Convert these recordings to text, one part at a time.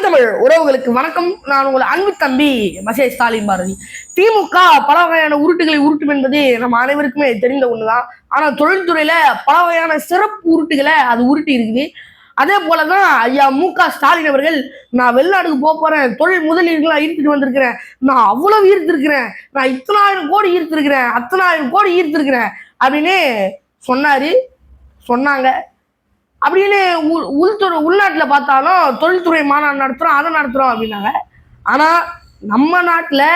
தாய் தமிழ் உறவுகளுக்கு வணக்கம். நான் உங்கள் அன்பு தம்பி மசே ஸ்டாலின் பாரதி. திமுக பல வகையான உருட்டுகளை உருட்டும் என்பது நம்ம அனைவருக்குமே தெரிந்த ஒண்ணுதான். ஆனா தொழில்துறையில பல வகையான சிறப்பு உருட்டுகளை அது உருட்டி இருக்குது. அதே போலதான் ஐயா மு க ஸ்டாலின் அவர்கள் நான் வெளிநாடுக்கு போக போறேன் தொழில் முதலீடுகளா ஈர்த்துட்டு வந்திருக்கிறேன். நான் அவ்வளவு ஈர்த்திருக்கிறேன். நான் இத்தனாயிரம் கோடி ஈர்த்திருக்கிறேன் அத்தனாயிரம் கோடி ஈர்த்திருக்கிறேன். அப்படின்னு சொன்னாரு சொன்னாங்க. அப்படின்னு உள்- உள்துறை உள்நாட்டில் பார்த்தாலும் தொழில்துறை மாநாடு நடத்துகிறோம் அதை நடத்துகிறோம் அப்படின்னாங்க. ஆனால் நம்ம நாட்டில்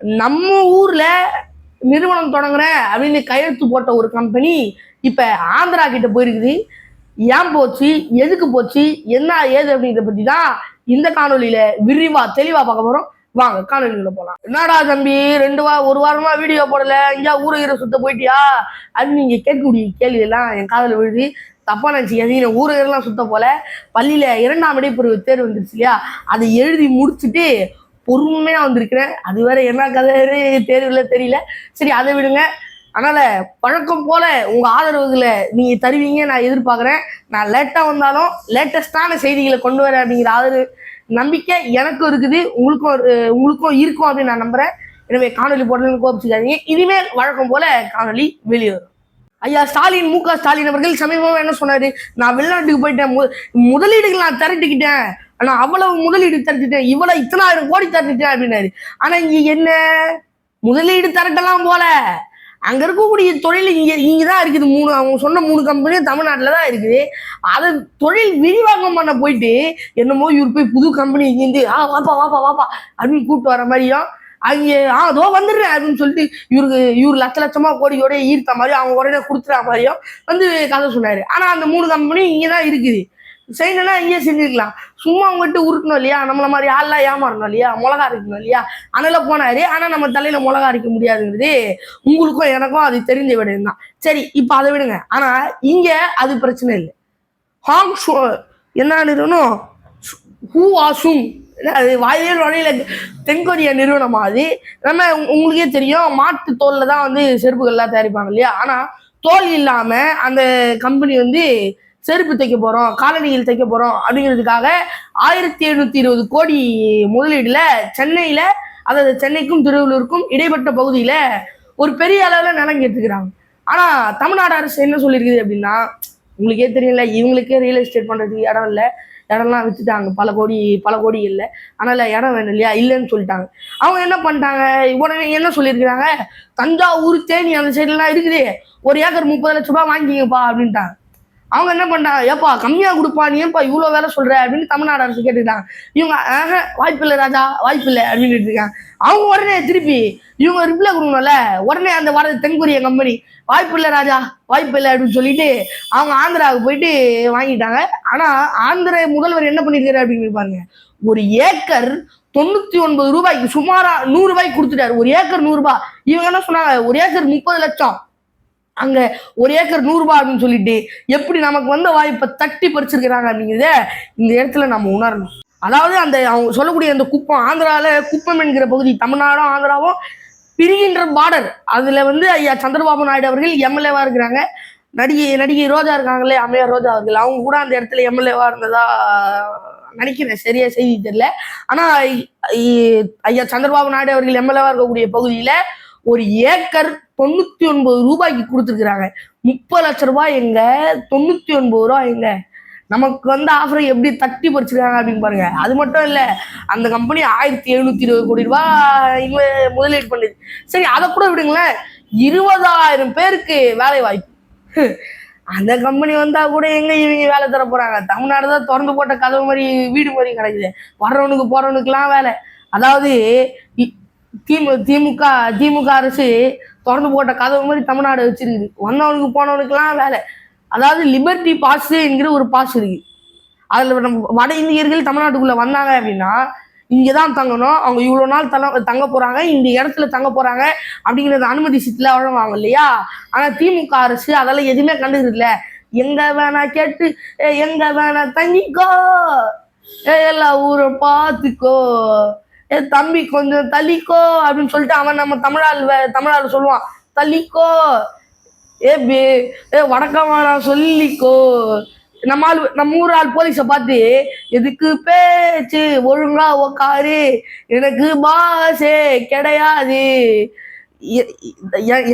நம்ம ஊரில் நிறுவனம் தொடங்குறேன் அப்படின்னு கையெழுத்து போட்ட ஒரு கம்பெனி இப்போ ஆந்திரா கிட்ட போயிருக்குது. ஏன் போச்சு? எதுக்கு போச்சு? என்ன ஏது அப்படிங்கிறத பற்றி தான் இந்த காணொலியில் விரிவாக தெளிவாக பார்க்க போகிறோம் வாங்க காணொலிக்குள்ள போகலாம் என்னடா தம்பி ரெண்டு வா ஒரு வாரமா வீடியோ போடல எங்கேயா ஊரை ஈர சுத்த போயிட்டியா? அப்படின்னு நீங்கள் கேட்கக்கூடிய கேள்வி எல்லாம் என் காதில் விழுது. தப்பா நினச்சிக்காதீங்க ஊரகெல்லாம் சுத்த போல? பள்ளியில இரண்டாம் இடைப்பிரிவு தேர்வு வந்துருச்சு இல்லையா? அதை எழுதி முடிச்சுட்டு பொறுமையா வந்திருக்கிறேன். அது வேற என்ன கதை? தேர்வுல தெரியல. சரி அதை விடுங்க. அதனால பழக்கம் போல உங்க ஆதரவுகளை நீங்க தருவீங்க நான் எதிர்பார்க்குறேன். நான் லேட்டா வந்தாலும் லேட்டஸ்டான செய்திகளை கொண்டு வரேன் அப்படிங்கிற ஆதரவு நம்பிக்கை எனக்கும் இருக்குது. உங்களுக்கும் உங்களுக்கும் இருக்கும் அப்படின்னு நான் நம்புறேன். எனவே காணொலி போடலன்னு கோபிச்சுக்காதீங்க. இனிமேல் வழக்கம் போல காணொலி வெளியே வரும் ஐயா ஸ்டாலின் மு க ஸ்டாலின் அவர்கள் சமீபமாக என்ன சொன்னார்? நான் வெளிநாட்டுக்கு போயிட்டேன். மு- முதலீடுகள் நான் திரட்டிக்கிட்டேன். ஆனால் அவ்வளவு முதலீடு திரட்டிட்டேன். இவ்வளோ இத்தனாயிரம் கோடி திரட்டிட்டேன் அப்படின்னாரு. ஆனால் இங்கே என்ன? முதலீடு திரட்டலாம் போல. அங்க இருக்கக்கூடிய தொழில் இங்க இங்கே தான் இருக்குது. மூணு அவங்க சொன்ன மூணு கம்பெனியும் தமிழ்நாட்டில் தான் இருக்குது. அதை தொழில் விரிவாக்கம் பண்ண போயிட்டு என்னமோ இவர் போய் புது கம்பெனி இங்கேருந்து ஆ வாப்பா வாப்பா வாப்பா அப்படின்னு கூப்பிட்டு வர மாதிரியும் அங்கே ஆ அதோ வந்துடுறேன் அப்படின்னு சொல்லிட்டு இவருக்கு இவர் லட்ச லட்சமா கோடியோட ஈர்த்த மாதிரியும் அவங்க உடனே கொடுத்துற மாதிரியும் வந்து கதை சொன்னாரு. ஆனா அந்த மூணு கம்பெனி இங்கே தான் இருக்குது. செய்யணும்னா இங்கே செஞ்சிருக்கலாம். சும்மா அவங்ககிட்ட உருட்டணும் இல்லையா? நம்மள மாதிரி ஆள்லாம் ஏமாறணும் இல்லையா? மிளகா அரைக்கணும் இல்லையா? அதனால போனாரு. ஆனா நம்ம தலையில மிளகா அரைக்க முடியாதுங்கிறது உங்களுக்கும் எனக்கும் அது தெரிஞ்ச விடயம் தான். சரி இப்போ அதை விடுங்க. ஆனா இங்க அது பிரச்சனை இல்லை. ஹாங் ஷோ என்ன நிறுவனம் ஹூ ஆசும் அது வாயிலே வழியில தென்கொரிய நிறுவனமா அது. நம்ம உங்களுக்கே தெரியும் மாட்டு தோல்ல தான் வந்து செருப்புகள்லாம் தயாரிப்பாங்க இல்லையா? ஆனால் தோல் இல்லாமல் அந்த கம்பெனி வந்து செருப்பு தைக்க போகிறோம் காலணிகள் தைக்க போகிறோம் அப்படிங்கிறதுக்காக ஆயிரத்தி எழுநூத்தி இருபது கோடி முதலீடுல சென்னையில் அதாவது சென்னைக்கும் திருவள்ளூருக்கும் இடைப்பட்ட பகுதியில் ஒரு பெரிய அளவில் நிலம் கேட்டுக்கிறாங்க ஆனால் தமிழ்நாடு அரசு என்ன சொல்லியிருக்குது அப்படின்னா உங்களுக்கே தெரியல இவங்களுக்கே ரியல் எஸ்டேட் பண்ணுறதுக்கு இடம் இல்லை. இடம்லாம் வச்சுட்டாங்க பல கோடி பல கோடி இல்லை. அதனால இடம் வேணும் இல்லையா? இல்லைன்னு சொல்லிட்டாங்க. அவங்க என்ன பண்ணிட்டாங்க? உடனே என்ன சொல்லியிருக்கிறாங்க? தஞ்சாவூர் தேனி அந்த சைடுலாம் இருக்குது. ஒரு ஏக்கர் முப்பது லட்ச ரூபாய் வாங்கிக்கிங்கப்பா அப்படின்ட்டாங்க. அவங்க என்ன பண்ணுறாங்க ஏப்பா கம்மியாக கொடுப்பா நீ ஏன்பா இவ்வளோ வேலை சொல்கிற அப்படின்னு தமிழ்நாடு அரசு கேட்டுக்கிட்டாங்க. இவங்க ஆஹ் வாய்ப்பில்லை ராஜா வாய்ப்பில்லை அப்படின்னு இருக்காங்க அவங்க உடனே திருப்பி இவங்க ரிப்ளை கொடுக்கணும்ல? உடனே அந்த வர தென்கொரிய கம்பெனி வாய்ப்பில்லை ராஜா வாய்ப்பில்லை அப்படின்னு சொல்லிட்டு அவங்க ஆந்திராவுக்கு போயிட்டு வாங்கிட்டாங்க. ஆனால் ஆந்திர முதல்வர் என்ன பண்ணியிருக்காரு அப்படின்னு பாருங்க. ஒரு ஏக்கர் தொண்ணூத்தி ஒன்பது ரூபாய்க்கு சுமாரா நூறு ரூபாய்க்கு கொடுத்துட்டாரு. ஒரு ஏக்கர் நூறுரூபா இவங்க என்ன சொன்னாங்க? ஒரு ஏக்கர் முப்பது லட்சம். அங்க ஒரு ஏக்கர் நூறு ரூபாய் அப்படின்னு சொல்லிட்டு எப்படி நமக்கு வந்த வாய்ப்பை தட்டி பறிச்சிருக்கிறாங்க அப்படிங்கிறத இந்த இடத்துல நம்ம உணரணும். அதாவது அந்த அவங்க சொல்லக்கூடிய அந்த குப்பம் ஆந்திரால குப்பம் என்கிற பகுதி தமிழ்நாடும் ஆந்திராவும் பிரிகின்ற பார்டர் அதுல வந்து ஐயா சந்திரபாபு நாயுடு அவர்கள் எம்எல்ஏவா இருக்கிறாங்க. நடிகை நடிகை ரோஜா இருக்காங்களே அம்மையார் ரோஜா அவர்கள். அவங்க கூட அந்த இடத்துல எம்எல்ஏவா இருந்ததா நினைக்கிறேன். சரியா செய்தி தெரியல. ஆனா ஐயா சந்திரபாபு நாயுடு அவர்கள் எம்எல்ஏவா இருக்கக்கூடிய பகுதியில ஒரு ஏக்கர் தொண்ணூத்தி ஒன்பது ரூபாய்க்கு கொடுத்துருக்குறாங்க. முப்பது லட்ச ரூபாய் எங்க? தொண்ணூத்தி ஒன்பது ரூபாய் எங்க? நமக்கு வந்து ஆஃபரை எப்படி தட்டி பறிச்சிருக்காங்க அப்படின்னு பாருங்க. அது மட்டும் இல்ல அந்த கம்பெனி ஆயிரத்தி எழுநூத்தி இருபது கோடி ரூபாய் முதலீடு பண்ணுது சரி அதை கூட விடுங்களேன். இருபதாயிரம் பேருக்கு வேலை வாய்ப்பு அந்த கம்பெனி வந்தா கூட எங்க இவங்க வேலை தர போறாங்க? தமிழ்நாடு தான் திறந்து போட்ட கதவு மாதிரி வீடு மாதிரி கிடைக்குது. வர்றவனுக்கு போறவனுக்குலாம் வேலை. அதாவது இ- திமு திமுக திமுக அரசு திறந்து போட்ட கதவு மாதிரி தமிழ்நாடு வச்சிருக்குது. வந்தவனுக்கு போனவனுக்குலாம் வேலை. அதாவது லிபர்ட்டி பாஸ் என்கிற ஒரு பாஸ் இருக்கு. அதில் நம்ம வட இந்தியர்கள் தமிழ்நாட்டுக்குள்ளே வந்தாங்க அப்படின்னா இங்கே தான் தங்கணும். அவங்க இவ்வளோ நாள் தல தங்க போகிறாங்க இந்த இடத்துல தங்க போகிறாங்க அப்படிங்கிறத அனுமதி சீட்டில் வழங்குவாங்க இல்லையா? ஆனால் திமுக அரசு அதெல்லாம் எதுவுமே கண்டுக்கிறதில்ல. எங்க வேணா கேட்டு "ஏ, எங்க வேணா தங்கிக்கோ. எல்லா ஊரை பார்த்துக்கோ. ஏ தம்பி கொஞ்சம் தள்ளிக்கோ அப்படின்னு சொல்லிட்டு அவன் நம்ம தமிழால் தமிழால் சொல்லுவான். தள்ளிக்கோ. ஏ பி ஏ வடக்கமான சொல்லிக்கோ. நம்ம ஆள் நம்ம ஊர் ஆள் போலீஸை பார்த்து எதுக்கு பேச்சு ஒழுங்கா உக்காரு? எனக்கு பாசே கிடையாது.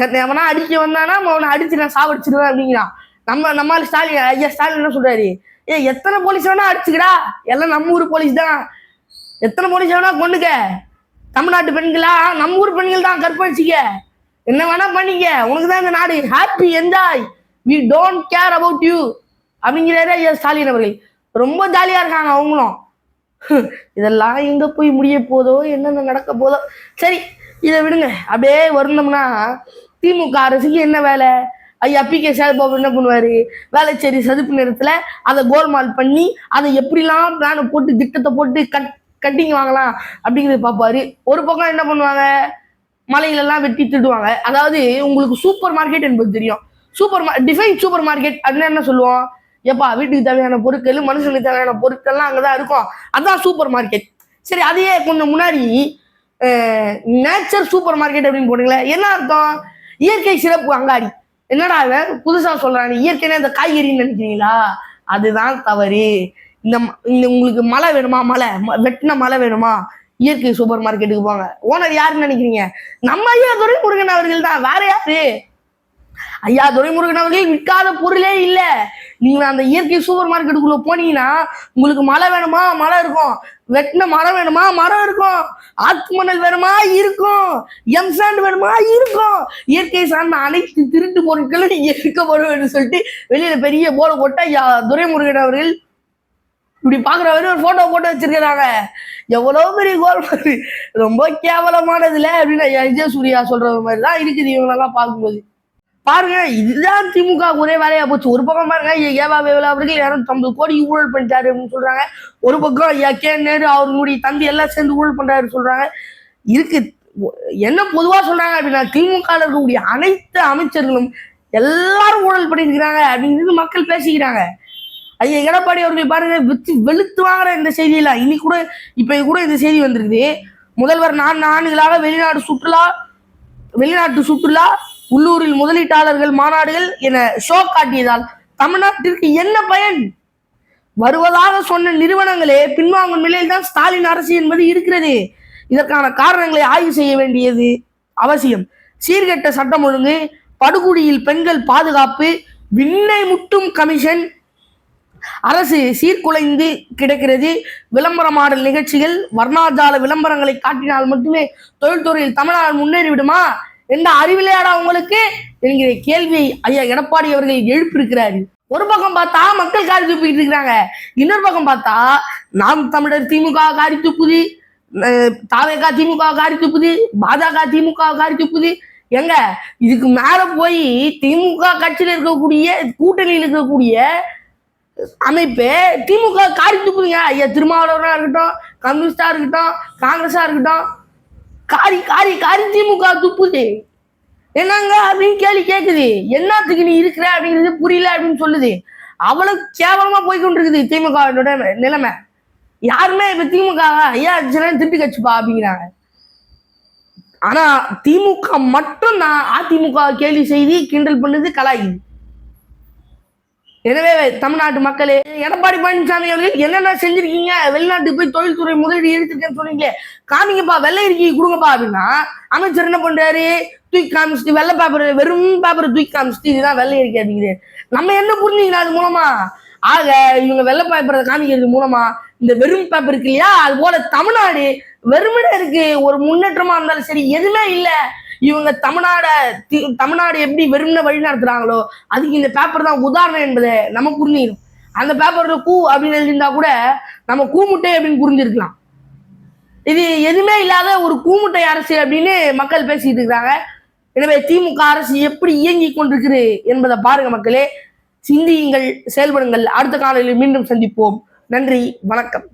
என்னை எவனா அடிக்க வந்தானா அவனை அடிச்சு நான் சாவடிச்சிருவேன் அப்படிங்கிறான். நம்ம நம்ம ஆள் ஸ்டாலின் ஐயா ஸ்டாலின் என்ன சொல்றாரு? ஏ எத்தனை போலீஸ் வேணா அடிச்சுக்கடா. எல்லாம் நம்ம ஊர் போலீஸ் தான். எத்தனை போலீஸ் வேணா கொண்டுக்க தமிழ்நாட்டு பெண்களா? நம்ம ஊர் பெண்கள் தான் கற்பழிச்சிக்க. என்ன வேணா பண்ணிக்க. உனக்கு தான் இந்த நாடு. Happy enjoy we don't care about you அப்படிங்கிறாரே ஐயா ஸ்டாலின் அவர்கள். ரொம்ப ஜாலியாக இருக்காங்க அவங்களும். இதெல்லாம் எங்க போய் முடிய போதோ என்னென்ன நடக்க போதோ. சரி இதை விடுங்க. அப்படியே வருந்தோம்னா திமுக அரசுக்கு என்ன வேலை? ஐயா பி கே சேகர்பாபு என்ன பண்ணுவார்? வேலைச்சேரி சதுப்பு நேரத்தில் அதை கோல்மால் பண்ணி அதை எப்படிலாம் பிளானை போட்டு திட்டத்தை போட்டு கட் கட்டிங் வாங்கலாம் அப்படிங்கிறத பார்ப்பாரு. ஒரு பக்கம் என்ன பண்ணுவாங்க? மலையிலெல்லாம் வெட்டி திட்டுவாங்க அதாவது உங்களுக்கு சூப்பர் மார்க்கெட் என்பது தெரியும். சூப்பர் டிஃபைன் சூப்பர் மார்க்கெட் அப்படின்னு என்ன சொல்லுவோம்? ஏப்பா வீட்டுக்கு தேவையான பொருட்கள் மனுஷனுக்கு தேவையான பொருட்கள்லாம் அங்கதான் இருக்கும். அதுதான் சூப்பர் மார்க்கெட் சரி அதையே கொஞ்சம் முன்னாடி நேச்சர் சூப்பர் மார்க்கெட் அப்படின்னு போட்டீங்களே என்ன அர்த்தம்? இயற்கை சிறப்பு அங்காடி. என்னடா இவன்? புதுசா சொல்றாங்க இயற்கைனா இந்த காய்கறின்னு நினைக்கிறீங்களா? அதுதான் தவறு. இந்த ம- இந்த உங்களுக்கு மழை வேணுமா? மழை. ம- வெட்டின மழை வேணுமா? இயற்கை சூப்பர் மார்க்கெட்டுக்கு போங்க. ஓனர் யாருன்னு நினைக்கிறீங்க? நம்ம ஐயா துரைமுருகன் அவர்கள் தான். வேற யாரு? ஐயா துரைமுருகன் அவர்கள் விற்காத பொருளே இல்ல. நீங்க அந்த இயற்கை சூப்பர் மார்க்கெட்டுக்குள்ள போனீங்கன்னா உங்களுக்கு மழை வேணுமா? மழை இருக்கும். வெட்டின மரம் வேணுமா? மரம் இருக்கும். ஆத்து வேணுமா? இருக்கும். எம் சாண்ட் வேணுமா? இருக்கும். இயற்கை சார்ந்த அனைத்து திருட்டு பொருட்களும் இங்க இருக்கப்படும் சொல்லிட்டு வெளியில பெரிய போல போட்ட துரைமுருகன் அவர்கள் இப்படி பாக்குறவரு ஒரு போட்டோ போட்டு வச்சிருக்கிறாங்க. எவ்வளவு பெரிய கோல் பாரு. ரொம்ப கேவலமானதுல அப்படின்னு விஜய் சூர்யா சொல்ற மாதிரி தான் இருக்குது இவங்களெல்லாம் பார்க்கும்போது. பாருங்க இதுதான் திமுக ஒரே வேலையா போச்சு. ஒரு பக்கம் பாருங்க ஏவா வேவலா அவர்கள் இரநூத்தம்பது கோடி ஊழல் பண்ணிட்டாரு அப்படின்னு சொல்றாங்க. ஒரு பக்கம் ஐயா கே நேரு அவர்களுடைய தம்பி எல்லாம் சேர்ந்து ஊழல் பண்றாரு சொல்றாங்க. இருக்கு. என்ன பொதுவா சொல்றாங்க அப்படின்னா திமுக இருக்கக்கூடிய அனைத்து அமைச்சர்களும் எல்லாரும் ஊழல் பண்ணியிருக்கிறாங்க அப்படின்னு மக்கள் பேசிக்கிறாங்க. ஐயா எடப்பாடி அவர்கள் பாருங்க வித்து வெளுத்து வாங்குற இந்த செய்தியெல்லாம். இன்னைக்கு கூட இப்போ கூட இந்த செய்தி வந்திருக்குது. முதல்வர் நான்கு ஆண்டுகளாக வெளிநாடு சுற்றுலா வெளிநாட்டு சுற்றுலா உள்ளூரில் முதலீட்டாளர்கள் மாநாடுகள் என ஷோ காட்டியதால் தமிழ்நாட்டிற்கு என்ன பயன்? வருவதாக சொன்ன நிறுவனங்களே பின்வாங்கும் நிலையில் தான் ஸ்டாலின் அரசு என்பது இருக்கிறது. இதற்கான காரணங்களை ஆய்வு செய்ய வேண்டியது அவசியம். சீர்கெட்ட சட்டம் ஒழுங்கு படுகுடியில் பெண்கள் பாதுகாப்பு விண்ணை முட்டும் கமிஷன் அரசு சீர்குலைந்து கிடக்கிறது. விளம்பரமாடல் நிகழ்ச்சிகள் வர்ணாஜால விளம்பரங்களை காட்டினால் மட்டுமே தொழில்துறையில் தமிழ்நாடு முன்னேறி விடுமா என்ற அறிவிலையாடா உங்களுக்கு? என்கிற கேள்வியை ஐயா எடப்பாடி அவர்கள் எழுப்பியிருக்கிறாரு. ஒரு பக்கம் பார்த்தா மக்கள் காரி துப்பிட்டு இருக்கிறாங்க. இன்னொரு பக்கம் பார்த்தா நாம் தமிழர் திமுக காரி துப்புது. தாவேகா திமுக காரி துப்புது. பாஜக திமுக காரி துப்புது. எங்க? இதுக்கு மேல போய் திமுக கட்சியில் இருக்கக்கூடிய கூட்டணியில் இருக்கக்கூடிய அமைப்பு. திமுக காரி துப்புதுங்க. ஐயா திருமாவளவனா இருக்கட்டும் கம்யூனிஸ்டா இருக்கட்டும் காங்கிரஸா இருக்கட்டும். காரி காரி காரி திமுக துப்புது. என்னங்க அப்படின்னு கேள்வி கேக்குது. என்னத்துக்கு நீ இருக்கிற அப்படிங்கிறது புரியல அப்படின்னு சொல்லுது. அவ்வளவு கேவலமா போய்கொண்டிருக்குது திமுக நிலைமை யாருமே இப்ப திமுக ஐயா திருட்டு கட்சிப்பா அப்படிங்கிறாங்க. ஆனா திமுக மட்டும் தான் அதிமுக கேள்வி செய்தி கிண்டல் பண்ணுது கலாயுது எனவே தமிழ்நாட்டு மக்களே எடப்பாடி பழனிசாமி அவர்கள் என்னென்ன செஞ்சிருக்கீங்க? வெளிநாட்டுக்கு போய் தொழில்துறை முதலீடு எடுத்திருக்கேன்னு சொன்னீங்க காமிங்கப்பா வெள்ளை இருக்கி கொடுங்கப்பா அப்படின்னா அமைச்சர் என்ன பண்றாரு? தூக்கி காமிச்சிட்டு வெள்ளை பேப்பர் வெறும் பேப்பர் தூக்கி காமிச்சிட்டு இதுதான் வெள்ளை இருக்கி அப்படிங்கிறது நம்ம என்ன புரிஞ்சுக்கலாம் அது மூலமா? ஆக இவங்க வெள்ளை பேப்பரை காமிக்கிறது மூலமா இந்த வெறும் பேப்பர் இருக்கு இல்லையா? அது போல தமிழ்நாடு வெறுமனே இருக்கு. ஒரு முன்னேற்றமா இருந்தாலும் சரி எதுவுமே இல்லை. இவங்க தமிழ்நாட தி- தமிழ்நாடு எப்படி வெறும்ன வழி நடத்துறாங்களோ அதுக்கு இந்த பேப்பர் தான் உதாரணம் என்பதை நம்ம புரிஞ்சுக்கணும். அந்த பேப்பர்ல கூ அப்படின்னு எழுதியிருந்தா கூட நம்ம கூமுட்டை அப்படின்னு புரிஞ்சிருக்கலாம். இது எதுவுமே இல்லாத ஒரு கூமுட்டை அரசு அப்படின்னு மக்கள் பேசிட்டு இருக்கிறாங்க. எனவே திமுக அரசு எப்படி இயங்கி கொண்டிருக்குது என்பதை பாருங்க மக்களே. சிந்தியுங்கள் செயல்படுங்கள். அடுத்த காலையில் மீண்டும் சந்திப்போம். நன்றி வணக்கம்.